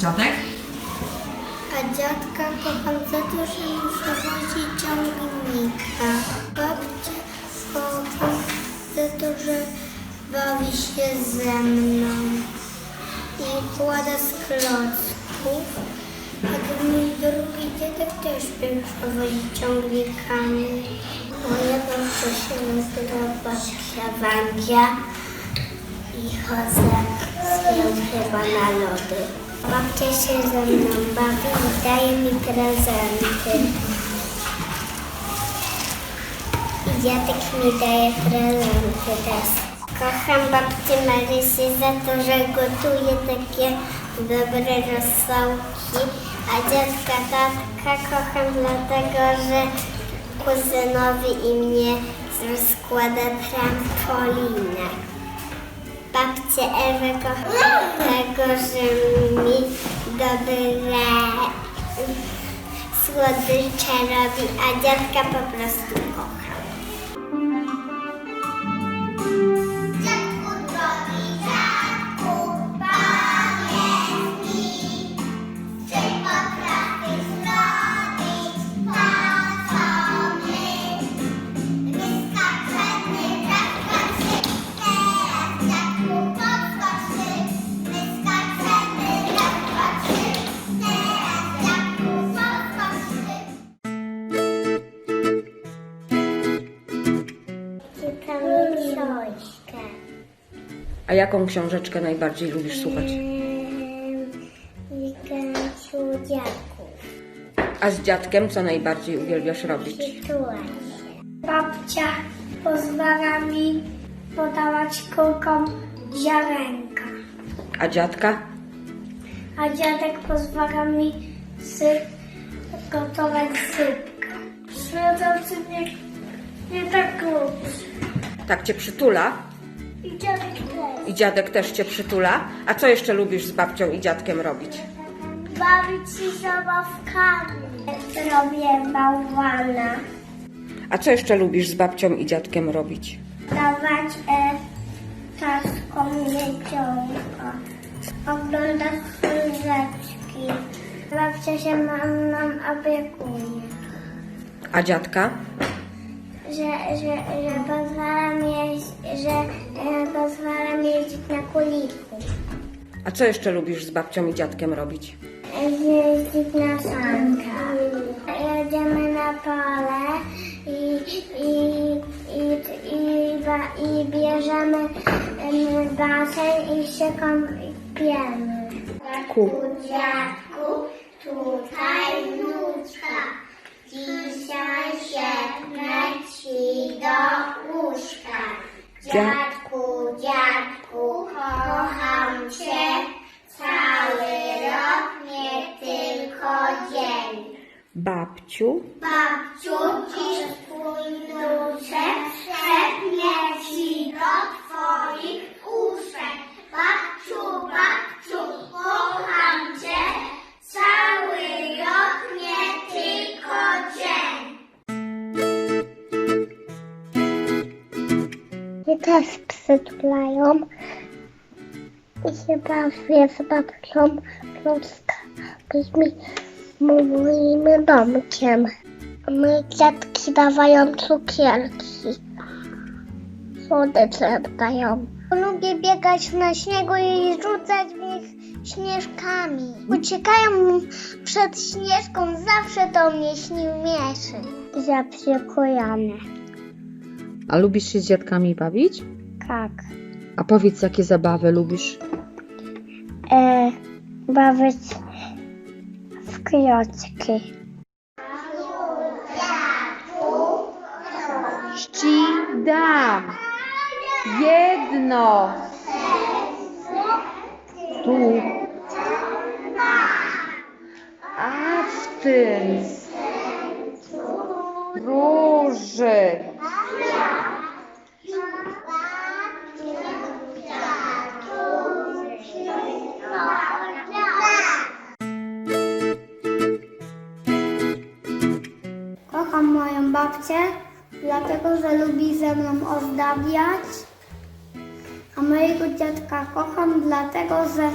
dziadek? A dziadka kocham za to, że muszę wozić ciągnika. Babcię kocham za to, że bawi się ze mną i kłada z klocków. A mój drugi dziadek też pierwszy wozi ciągnikami. Moja babcia się nazywa babcia Wandzia i chodzę z nią chyba na lody. Babcia się ze mną bawi i daje mi prezenty. I dziadek mi daje prezenty też. Kocham babcię Marysy za to, że gotuje takie dobre rosołki, a dziadka tatka kocham dlatego, że kuzynowi i mnie rozkłada trampolinę. Babcię Ewę kocham dlatego, że mi dobre słodycze robi, a dziadka po prostu kocham. Jaką książeczkę najbardziej lubisz słuchać? Wielkaniu dziadków. A z dziadkiem co najbardziej uwielbiasz robić? Przytułaj się. Babcia pozwala mi podawać kulkom ziarenka, A dziadka? a dziadek pozwala mi sy- gotować sypkę. Śledzący mnie nie tak lubi. Tak cię przytula? I dziadek. I dziadek też cię przytula? A co jeszcze lubisz z babcią i dziadkiem robić? Bawić się zabawkami. Robię bałwana. A co jeszcze lubisz z babcią i dziadkiem robić? dawać e, taską jedzonko, oglądać książeczki. Babcia się mną opiekuje, A dziadka? Że, że, że pozwala mi jeździć, że e, pozwala mi jeździć na kuliku, A co jeszcze lubisz z babcią i dziadkiem robić? jeździć na sankach. Jedziemy na pole i, i, i, i, ba, i bierzemy em, basen i się kąpiemy. Ku. Dziadku, tutaj wnuczka. Dzisiaj się leci do łóżka. Dziadku, dziadku, kocham cię. Cały rok, nie tylko dzień. Babciu? Babciu, dziś przytulają i się bawię z babcią klockami moim domkiem. My dziadki dawają cukierki. Słodycze dają. Lubię biegać na śniegu i rzucać w nich śnieżkami. Uciekają przed śnieżką, zawsze to mnie śmieszy. Zaprzyjkujemy. A lubisz się z dziadkami bawić? Tak. A powiedz, jakie zabawy lubisz? E, bawić w klocki. Ci dam jedno tu, a w tym lubi ze mną ozdabiać. A mojego dziadka kocham, dlatego że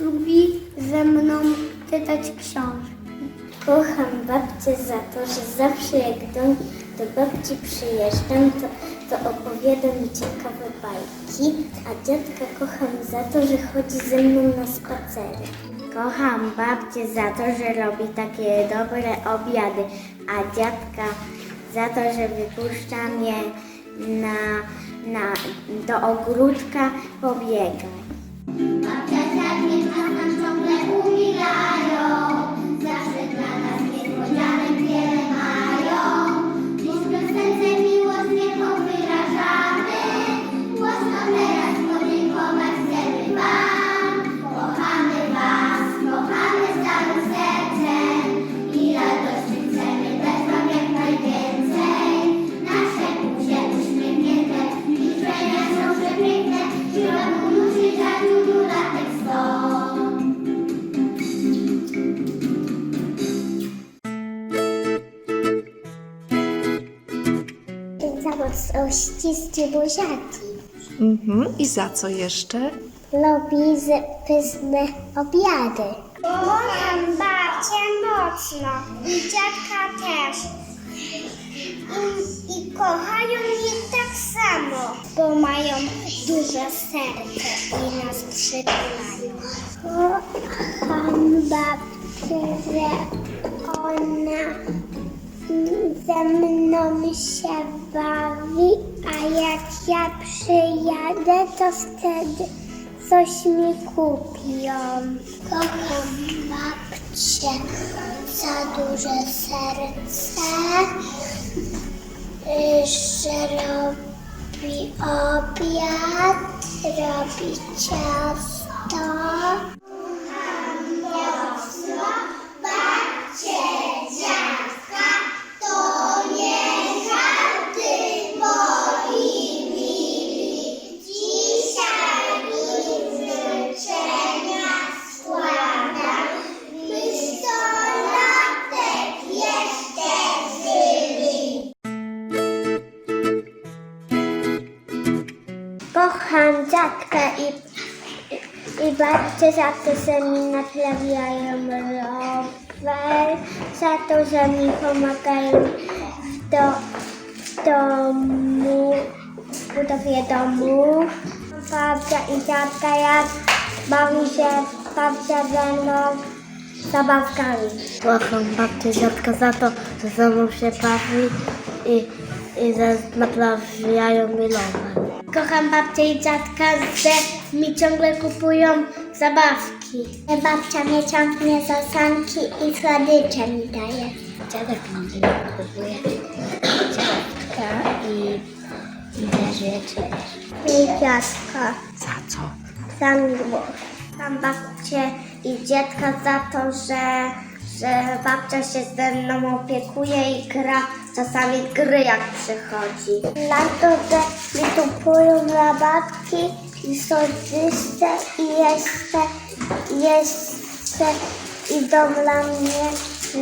lubi ze mną czytać książki. Kocham babcię za to, że zawsze jak do, do babci przyjeżdżam, to, to opowiada mi ciekawe bajki, a dziadka kocham za to, że chodzi ze mną na spacery. Kocham babcię za to, że robi takie dobre obiady, a dziadka za to, że wypuszcza mnie na, na, do ogródka pobiegać. Zawód ścisty buziaki. Mhm. I za co jeszcze? Lubi z pyszne obiady. Kocham babcię mocno i dziadka też. I, I kochają mnie tak samo, bo mają duże serce i nas przytulają. Kocham babcię, że ona ze mną się bawi, a jak ja przyjadę, to wtedy coś mi kupią. Kocham babcię za duże serce, y, że robi obiad, robi ciasto. Babcię za to, że mi naprawiają rower, za to, że mi pomagają w, do, w domu, w budowie domu. Babcia i dziadka, jak bawi się babcia ze mną zabawkami. Kocham babcię dziadka za to, że ze mną się bawi i, i że naprawiają mi rower. Kocham babcię i dziadka, że mi ciągle kupują zabawki. Babcia mnie ciągnie za sanki i słodycze mi daje. Dziadek mi kupuje ciastka i inne rzeczy. I dziadka Za co? za miłość. Kocham babcię i dziadka za to, że, że babcia się ze mną opiekuje i gra czasami gry jak przychodzi. Za to, że mi kupują zabawki i soczyste i jeszcze, jeszcze idą dla mnie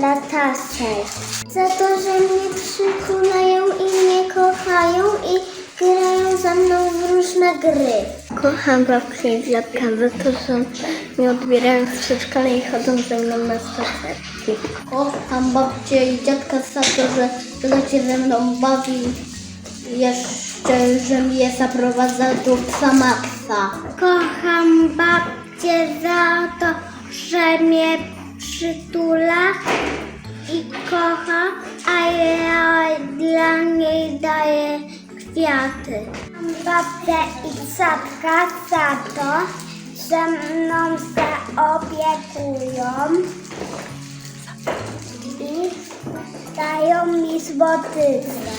lataszek. Za to, że mnie przytulają i mnie kochają i grają ze mną w różne gry. Kocham babcię i dziadka za to, że mnie odbierają z przedszkola i chodzą ze mną na spacerki. Kocham babcię i dziadka za to, że tyle się ze mną bawi. Jeszcze, że mnie zaprowadza do psa Maxa. Kocham babcię za to, że mnie przytula i kocha, a ja dla niej daję kwiaty. Mam babcię i dziadka za to, że mną się opiekują i dają mi słodycze.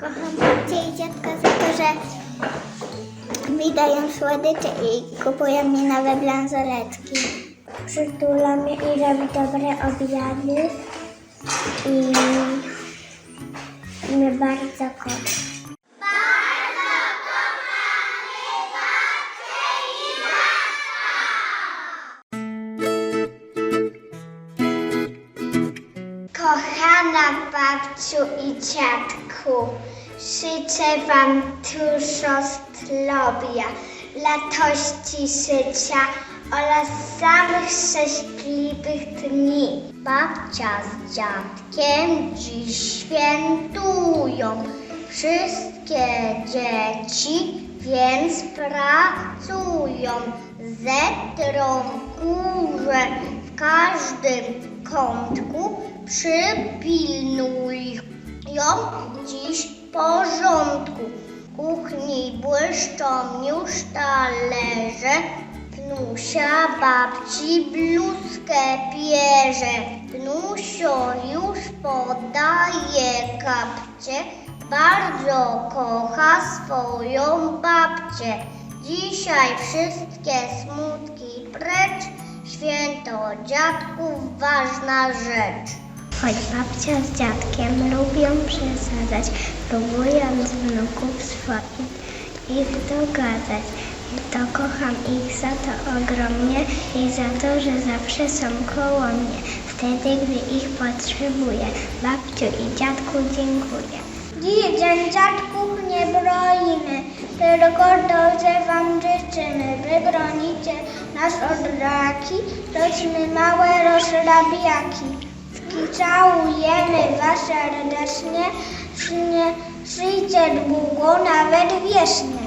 Kocham babcię i dziadka za to, że mi dają słodycze i kupują mi nowe bransoletki. Przytula mnie i robi dobre obiady i mnie bardzo kocha. Dziadku, życzę wam dużo zdrowia, latości życia oraz samych szczęśliwych dni. Babcia z dziadkiem dziś świętują. Wszystkie dzieci więc pracują. Zetrą kurze w każdym kątku, przypilnuj ją dziś porządku. W kuchni błyszczą już talerze, Wnusia babci bluzkę bierze. Wnusio już podaje kapcie, bardzo kocha swoją babcię. Dzisiaj wszystkie smutki precz, święto dziadków ważna rzecz. Choć babcia z dziadkiem lubią przesadzać, próbując wnuków swoich ich dogadać. To kocham ich za to ogromnie i za to, że zawsze są koło mnie, wtedy gdy ich potrzebuję. Babciu i dziadku dziękuję. Dzień dziadków nie broimy, tylko dobrze wam życzymy. Wy bronicie nas od raki, tośmy małe rozrabiaki. Całujemy was serdecznie, nie żyjcie długo, nawet wiecznie.